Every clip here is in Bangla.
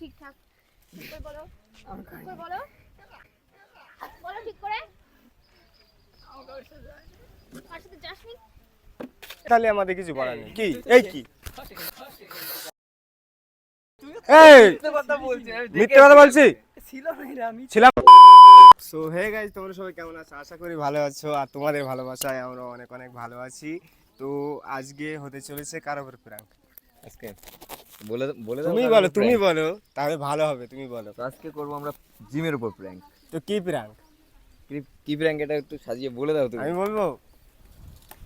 ঠিকঠাক। ঠিক করে বলো। ঠিক করে বলো। বলো ঠিক করে। কার সাথে যাসনি। তাহলে আমাদের কিছু বলার নেই। কি? এই কি? এই মিথ্যে কথা বলছি ছিলাম। সো হে গাইজ তোমরা সবাই কেমন আছো? আশা করি ভালো আছো আর তোমাদের ভালোবাসায় আমরা অনেক অনেক ভালো আছি। তো আজকে হতে চলেছে কার উপর প্র্যাঙ্ক। আজকে। বলে বলে তুমি বলো তুমি বলো তাহলে ভালো হবে তুমি বলো। আজকে করব আমরা জিমের উপর প্র্যাঙ্ক তো কি প্র্যাঙ্ক কি প্র্যাঙ্ক এটা একটু সাজিয়ে বলে দাও তুমি। আমি বলব?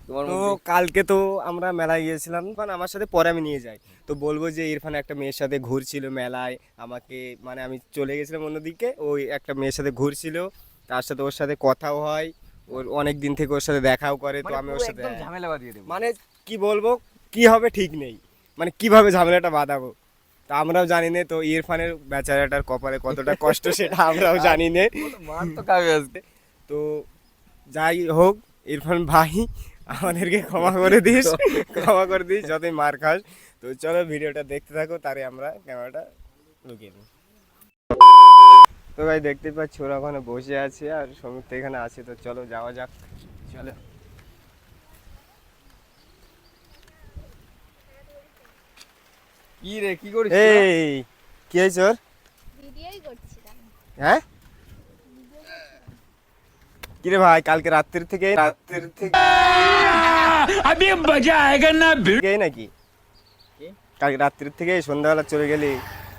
তোমার তো কালকে তো আমরা মেলায় গিয়েছিলাম মানে আমার সাথে পরে আমি নিয়ে যাই। তো বলব যে ইরফান একটা মেয়ের সাথে ঘুরছিল মেলায় আমাকে মানে আমি চলে গেছিলাম অন্যদিকে ওই একটা মেয়ের সাথে ঘুরছিল তার সাথে ওর সাথে কথাও হয় ওর অনেক দিন থেকে ওর সাথে দেখাও করে তো মানে আমি ওর সাথে মানে কি বলব কি হবে ঠিক নেই। মানে কীভাবে ঝামেলাটা বাঁধাবো? তা আমরাও জানি না তো ইরফানের বেচারাটার কপালে কতটা কষ্ট সেটা আমরাও জানি না। তো যাই হোক ইরফান ভাই আমাদেরকে ক্ষমা করে দিস ক্ষমা করে দিস যতই মার খাস। তো চলো ভিডিওটা দেখতে থাকো তারে আমরা ক্যামেরাটা লুকিয়ে নিই। তো ভাই দেখতে পাচ্ছি ওরা ওখানে বসে আছে আর সমুদ্র এখানে আছে তো চলো যাওয়া যাক। চলো। কি রে কি করিস এই কি হইছে ওর? ভিডিওই করছিলাম। হ্যাঁ? কি রে ভাই কালকে রাত্রির থেকে রাত্রির থেকে আমি মজা আয়েগা না গেই নাকি? কালকে রাত্রির থেকে সন্ধ্যাবেলা চলে গেলি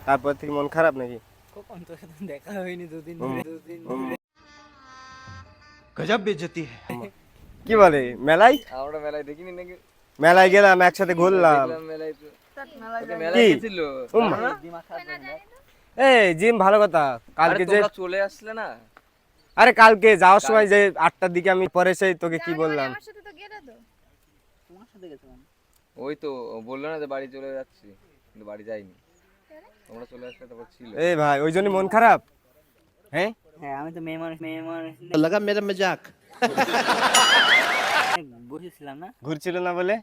তারপর থেকে মন খারাপ নাকি? কখন তোর দেখা হয়নি দুদিন দুদিন গজব বেজতি কি বলে মেলাই আমরা মেলায় দেখিনি নাকি? মেলায় গেলাম একসাথে ঘুরলাম। হ্যাঁ? জিম ভালো কথা। কালকে যে চলে আসলে না? আরে কালকে যাওয়ার সময় যে আটটার দিকে আমি পরে সেই তোকে কি বললাম? ওই তো বলল না যে বাড়ি চলে যাচ্ছি কিন্তু বাড়ি যাইনি। তোমরা চলে আসলে তারপর ছিল। এই ভাই ওই জন্য মন খারাপ? হ্যাঁ? হ্যাঁ আমি তো লাগা মেরা মজাক। না? ঘুরছিল না বলে?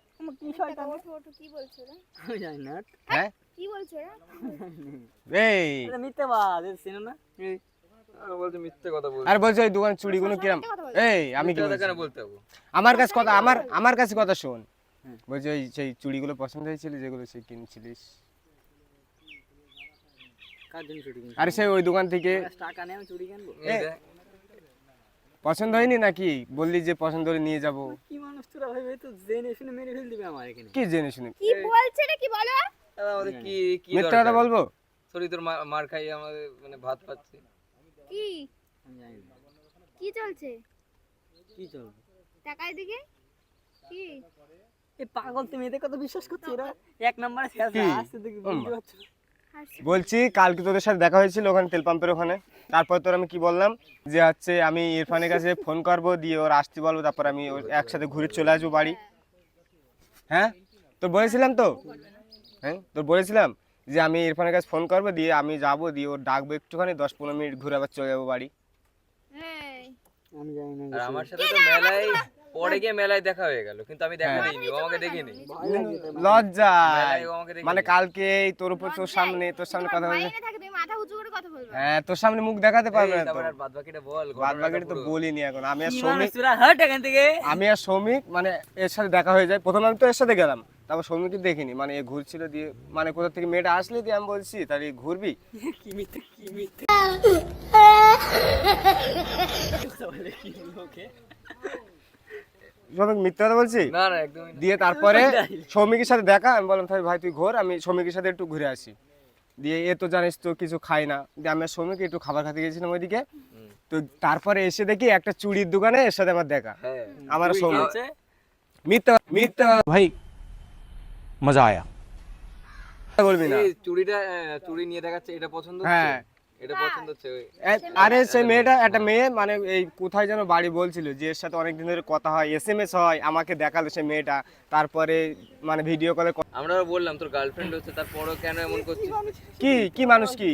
কি শয়তান ওঠো ওঠো কি বলছো রে আমি জানি না হ্যাঁ কি বলছো রে এই। এটা মিথ্যে বাদ এটা না এই, আর মিথ্যে কথা বলছে। আর বলছো ওই দোকানের চুড়িগুলো কিরাম? এই আমি কি কথা কেন বলতে হব? আমার কাছে কথা আমার আমার কাছে কথা শোন। বলছি ওই সেই চুড়িগুলো পছন্দ হয়েছিল যেগুলো সে কিনছিলিস। আরে সেই ওই দোকান থেকে টাকা নেই আমি চুরি কিনবো। পছন্দ হয়নি নাকি? বললি যে পছন্দ হলে নিয়ে যাব। কি মানুষ তোরা ভাই? ভাই তো জেনে শুনে মেরে ফেল দিবে আমার এখানে। কি জেনে শুনে? কি বলছে রে কি বলো? আমাদের কি কি মিথ্যা কথা বলব? সরি তোর মার খাইয়ে আমাদের মানে ভাত পাচ্ছি। কি? কি চলছে? কি চলবে টাকার দিকে কি? এই পাগল তুমি এদের কথা বিশ্বাস করছ এরা এক নম্বরে শেষ আসছে দেখি বুঝতে পারছ? বলছি কালকে তোদের সাথে দেখা হয়েছিল ওখানে তেল পাম্পের ওখানে। তারপর তোর আমি কি বললাম? যে হচ্ছে আমি ইরফানের কাছে ফোন করব দিয়ে ওর আসতে বলব তারপর আমি ওর একসাথে ঘুরে চলে আসব বাড়ি। হ্যাঁ? তোর বলেছিলাম তো? হ্যাঁ? তোর বলেছিলাম যে আমি ইরফানের কাছে ফোন করব দিয়ে আমি যাব দিয়ে ওর ডাকবো একটুখানি দশ পনেরো মিনিট ঘুরে আবার চলে যাব বাড়ি। আর আমার সাথে তো মেলায় পরে গিয়ে মেলায় দেখা হয়ে গেল কিন্তু আমি দেখা হ্যাঁ। দিইনি ও আমাকে দেখিনি। লজ্জা। মানে কালকে তোর উপর তোর সামনে তোর সামনে কথা বলবে। হ্যাঁ তোর সামনে মুখ দেখাতে পারবে না তো। আর বাদ বাকিটা বল বাদ তো বলিনি এখন। আমি আর সৌমিক হাট এখান থেকে। আমি আর সৌমিক মানে এর সাথে দেখা হয়ে যায়। প্রথমে আমি তো এর সাথে গেলাম তারপর সৌমিককে দেখিনি। মানে এ ঘুরছিল দিয়ে মানে কোথা থেকে মেয়েটা আসলে দিয়ে আমি বলছি তাহলে ঘুরবি? কি মিথ্যে কি মিথ্যে। কথা বলে কি লোকে? শ্রমিক মিথ্যা বলছি? না না একদমই দিয়ে তারপরে শ্রমিকের সাথে দেখা আমি বললাম তাহলে ভাই তুই ঘোর আমি শ্রমিকের সাথে একটু ঘুরে আসি। দিয়ে এ তো জানিস তো কিছু খাই না। দিয়ে আমি শ্রমিক একটু খাবার খেতে গেছিলাম ওইদিকে। তো তারপরে এসে দেখি একটা চুড়ির দোকানে এর সাথে আমার দেখা। হ্যাঁ। আমার শ্রমিক মিথ্যা মিথ্যা ভাই মজা আয়া। বলবি না। চুড়িটা চুড়ি নিয়ে দেখাচ্ছে এটা পছন্দ হ্যাঁ। এটা পছন্দ হচ্ছে ওই এ- আরে সেই মেয়েটা একটা মেয়ে মানে এই কোথায় যেন বাড়ি বলছিল যে এর সাথে অনেকদিন ধরে কথা হয় এস এম এস হয় আমাকে দেখালো সেই মেয়েটা তারপরে মানে ভিডিও কলে আমরা বললাম তোর গার্লফ্রেন্ড হচ্ছে তারপরও কেন এমন করছিস কি কি মানুষ কি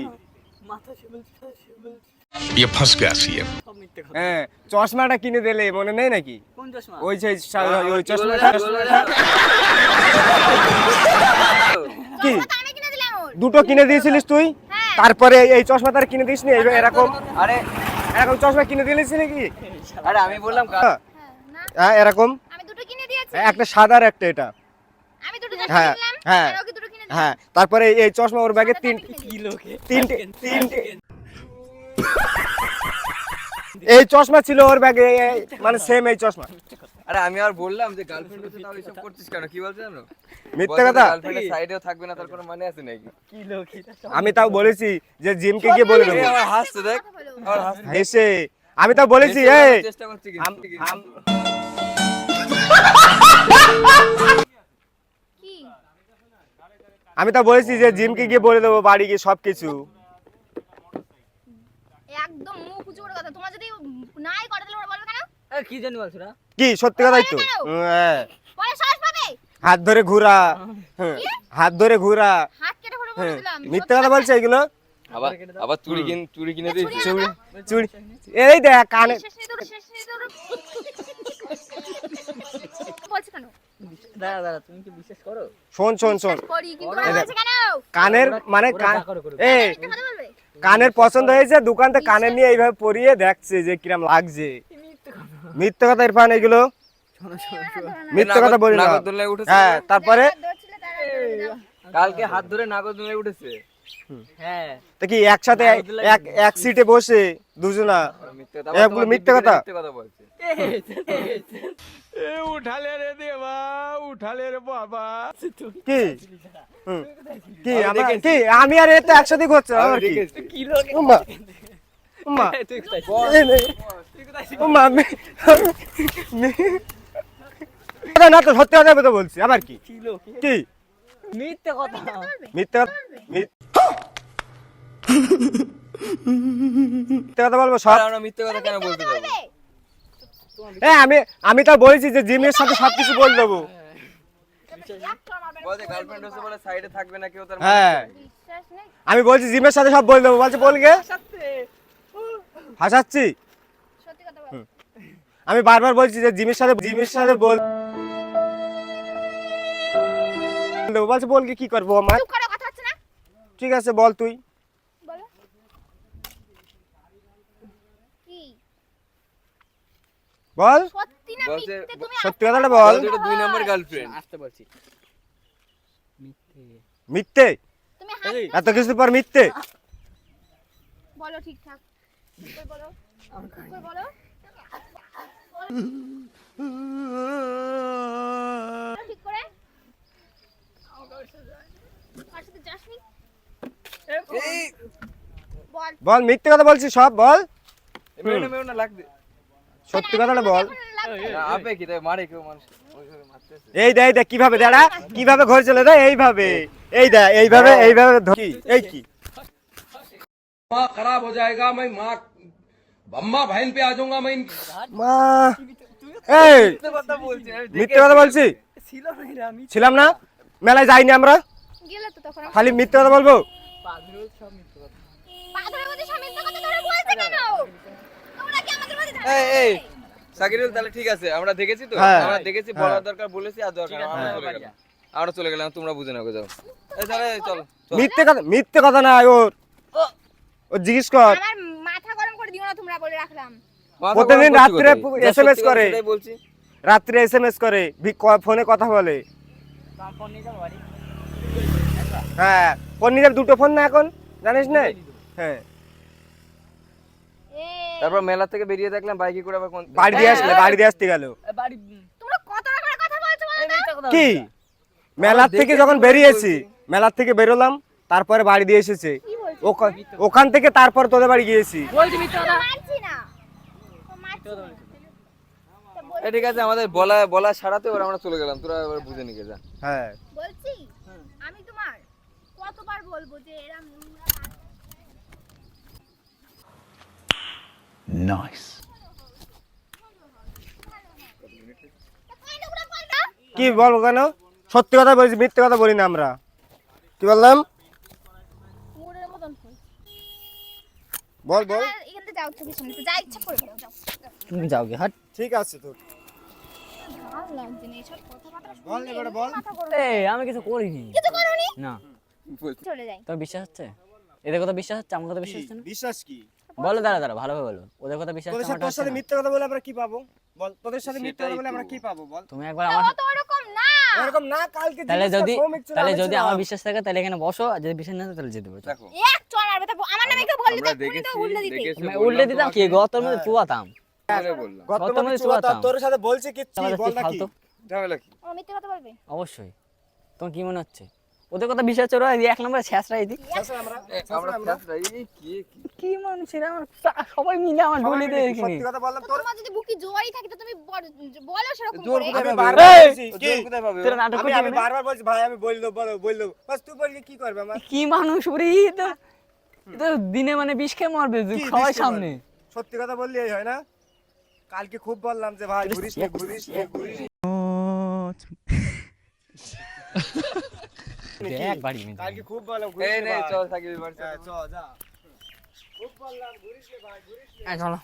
মাথা শিবলছে শিবলছে ये फंस गया सीएम সব মিথ্যে কথা হ্যাঁ চশমাটা কিনে দিলে মনে নেই নাকি কোন চশমা ওই যে সা- ওই কি বললে? চশমাটা কি বললে? কি আমি কিনে দিলাম ওর দুটো কিনে দিয়েছিলিস তুই হ্যাঁ তারপরে এই চশমা তার কিনে দিস নি? এরকম আরে এরকম চশমা কিনে দিলিস নাকি আরে আমি বললাম হ্যাঁ, হ্যাঁ, হ্যাঁ এরকম। আমি দুটো কিনে দিয়েছি। একটা সাদা আর একটা এটা। আমি দুটো হ্যাঁ, হ্যাঁ। হ্যাঁ তারপরে এই চশমা ওর ব্যাগে তিন তিনটে তিনটে এই চশমা ছিল ওর ব্যাগে মানে সেম এই চশমা। আরে আমি আর বললাম যে গার্লফ্রেন্ড হচ্ছে তাও এসব করছিস কেন? কি বলছে জানো? মিথ্যে কথা। গার্লফ্রেন্ডের সাইডেও থাকবে না তার কোনো মানে আছে নাকি? কি লোকে আমি তাও বলেছি যে জিমকে গিয়ে বলে দেবো। আমার হাসছে দেখ। হাসছে। হেসে। আমি তাও বলেছি এই। চেষ্টা করছি কিন্তু। আম- বলেছি যে জিমকে গিয়ে বলে দেবো বাড়ি গিয়ে সবকিছু। একদম মুখ উঁচু করে কথা। তোমার যদি নাই করে তাহলে কি জানি বলছো না কি সত্যি কথাই তো? হ্যাঁ। পরে সাহস পাবে? হাত ধরে ঘুরা। হ্যাঁ, হাত ধরে ঘুরা। হ্যাঁ মিথ্যে কথা বলছে এগুলো? আবার আবার চুরি কিন চুরি কিনে দিয়েছি। চুড়ি চুড়ি এই দেখ কানে শেষ নিয়ে দৌড়ো শেষ নিয়ে দৌড়ো বলছে কেন? দাঁড়া দাঁড়া তুমি কি বিশ্বাস করো? শোন শোন শোন। কানের মানে কানের পছন্দ হয়েছে দোকান থেকে কানের নিয়ে এইভাবে পরিয়ে দেখছে যে কিরম লাগছে। মিথ্যে কথা ইরফান এগুলো? মিথ্যে কথা বলি না। হ্যাঁ তারপরে। কালকে হাত ধরে নাগরদোলায় উঠেছে। হ্যাঁ। তা কি একসাথে এক এক সিটে বসে দুজনা? মিথ্যে কথা। কি কি আমি আর এ তো একসাথে ঘুরছে আমার কি? কি উম্মা তুই কোথায় কথা না তো সত্যি কথা তো বলছি আবার কি কি মিথ্যে কথা মিথ্যে মিথ্যে কথা বলব সব আমরা মিথ্যে কথা কেন বলতে যাব হ্যাঁ আমি আমি তো বলেছি যে জিমের সাথে বলে দেবো। গার্লফ্রেন্ড হচ্ছে বলে সাইডে থাকবে না কেউ তার মানে হ্যাঁ আমি বলছি জিমের সাথে সব বলে দেবো। বলছে বলগে। হাসাচ্ছি? সত্যি কথা বল। আমি বারবার বলছি যে জিমের সাথে জিমের সাথে বল। বলছে বলকে কি করব আমার? ঠিক আছে বল তুই। বল। সত্যি কথাটা বল। দুই নম্বর গার্লফ্রেন্ড আসতে বলছি। মিথ্যে। এত কিছু পর মিথ্যে? বলো ঠিকঠাক। বলো বলো বলো ঠিক করে কার সাথে যাসনি বল। বল মিথ্যে কথা বলছি সব বল সত্যি কথাটা বল। লাগবে। না, আপে কি তাই মারে কেউ মানুষ ওইভাবে মারতেছে এই দেখ কীভাবে দাঁড়া কীভাবে ঘর চলে দেয় এইভাবে। এই দেখ এইভাবে এইভাবে এই কি? माँ खराब हो जाएगा मैं माँ अम्मा बहन पे आ जाऊंगा मैं इनकी মা এই কথা বলছে আমি মিথ্যে কথা বলছি ছিল না এরা আমি ছিলাম না মেলায় যাইনি আমরা গেলে তো তখন আমি- খালি মিথ্যে কথা বলবো পাগল সব মিথ্যে কথা পা ধরে বলছে স্বামী তো কথা ধরে বলছে কেন তোমরা কি আমাদের মধ্যে ঝগড়া এই এই করবে? সাকিরুল তাহলে ঠিক আছে আমরা দেখেছি তো হ্যাঁ। আমরা দেখেছি হ্যাঁ। বলার দরকার বলেছি আর দরকার ঠিক আছে, আমরা হ্যাঁ, চলে বাড়ি গেলাম আমরা চলে গেলাম তোমরা বুঝে নাও যাও এই তাহলে চলো চলো। মিথ্যে কথা মিথ্যে কথা না ওর ও জিজ্ঞেস কর। আমার মাথা গরম করে দিও না তোমরা বলে রাখলাম। প্রতিদিন রাত্রে কথা করে। বলছি। রাত্রে এসএমএস করে ফোনে কথা বলে। ফোন নিয়ে হ্যাঁ ফোন নিজের দুটো ফোন না এখন? জানিস না? হ্যাঁ। তারপর মেলা থেকে বেরিয়ে দেখলাম বাইকে করে আবার কোন বাড়ি দিয়ে আসলে বাড়ি দিয়ে আসতে গেল। তোমরা কত রকমের কথা বলছো কি। মেলার থেকে যখন বেরিয়েছি। মেলার থেকে বেরোলাম তারপরে বাড়ি দিয়ে এসেছে। ওখান- ওখান থেকে তারপর তোদের বাড়ি গিয়েছি। ঠিক আছে আমাদের বলা বলা ছাড়াতে ওরা আমরা চলে গেলাম। তোরা এবার বুঝে নিকে যা। হ্যাঁ। বলছি আমি তোমার কতবার বলব যে ওগুলো বলব? কি বলব কেন? সত্যি কথা বলছি মিথ্যে কথা বলি না আমরা। কি বললাম? বল বল। এখান থেকে যাও চোখের সামনে যা ইচ্ছা করে বেরো, যাও। যাও। তুমি যাও গে হাট। ঠিক আছে তোর না বল। আমি কিছু করিনি। কিছু করোনি? না। চলে যাই। তোর বিশ্বাস হচ্ছে? এদের কথা বিশ্বাস হচ্ছে? আমার কথা বিশ্বাস হচ্ছে না? বিশ্বাস কি? বলো দাঁড়া দাঁড়া ভালোভাবে বলো। ওদের কথা বিশ্বাস তোদের সাথে তোর সাথে মিথ্যা কথা বলে আমরা কি পাবো? বল তোদের সাথে মিথ্যা কথা বলে আমরা কি পাবো? বল। তুমি একবার আমার তো ওরকম না। এরকম না কালকে তাহলে যদি তাহলে যদি আমার বিশ্বাস থাকে তাহলে এখানে বসো আর যদি বিশ্বাস না থাকে তাহলে যেতে পারো দেখো। এক চল আমার নামে কেউ বললি তো দেখেছি তো উল্টে দিতে। দেখেছি উল্টে দিতাম কি? গতর মধ্যে চুয়াতাম বলে বললাম। গত গত মাসে মাসে চুয়াত্তর, চুয়াত্তর। তোর সাথে বলছি কিচ্ছু বল না কি। ফালতু। ঝামেলা কি? ও মিথ্যে কথা বলবে। অবশ্যই। তোমার কি মনে হচ্ছে? ওদের কথা বিশ্বাস করো এক নম্বরে শেষরাই দি কি কি? কি মানুষ আমার? সবাই মিলে আমার সবাই দিয়ে সত্যি কথা বললাম তোর তোমার যদি বুকি জোয়ারই থাকে তো তুমি বলো সেরকম জোর করে। আমি বারবার বলছি, তোরা নাটক আমি? বারবার বলছি ভাই আমি বলল বলো বলল বাস তুই বললি কি করবে আমার? কি মানুষ ওরে দিনে মানে বিষ খেয়ে মরবে সবাই সামনে। সত্যি কথা বললি এই হয় না? কালকে খুব বললাম যে ভাই ঘুরিস নে, ঘুরিস নে, ঘুরিস দেখ বাড়ি কালকে খুব বললাম ঘুরিস নে নে চল থাকি হ্যাঁ, চল যা। খুব বললাম ঘুরিস নে ভাই ঘুরিস নে। চলো।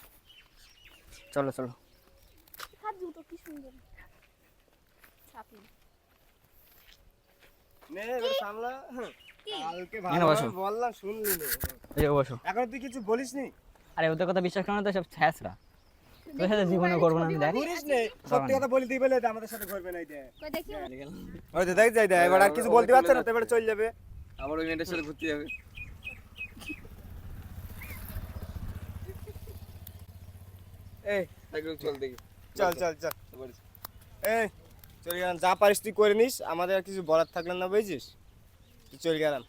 চলো চলো। হাত দুটো কি সুন্দর। ছাপি নে। এবার সামলা। এখানে। বললাম শুনলি বসো। তুই কিছু বলিস নি? আরে ওদের কথা বিশ্বাস করো না তো সব ছ্যাঁচড়া তোর সাথে জীবনে করব না আমি দেখ। সত্যি কথা বলি আমাদের সাথে ঘুরবে না এই দেখ কই দেখি। ওই তো দেখ যাই দেখ এবার আর কিছু বলতে পারছে না তো এবার চলে যাবে। আমার ওই মেয়েটার সাথে ঘুরতে যাবে। এই চল দেখি। চল চল চল। এই চলে যা পারিস তুই করে নিস। আমাদের আর কিছু বলার থাকল না বুঝছিস? তুই চলে গেলাম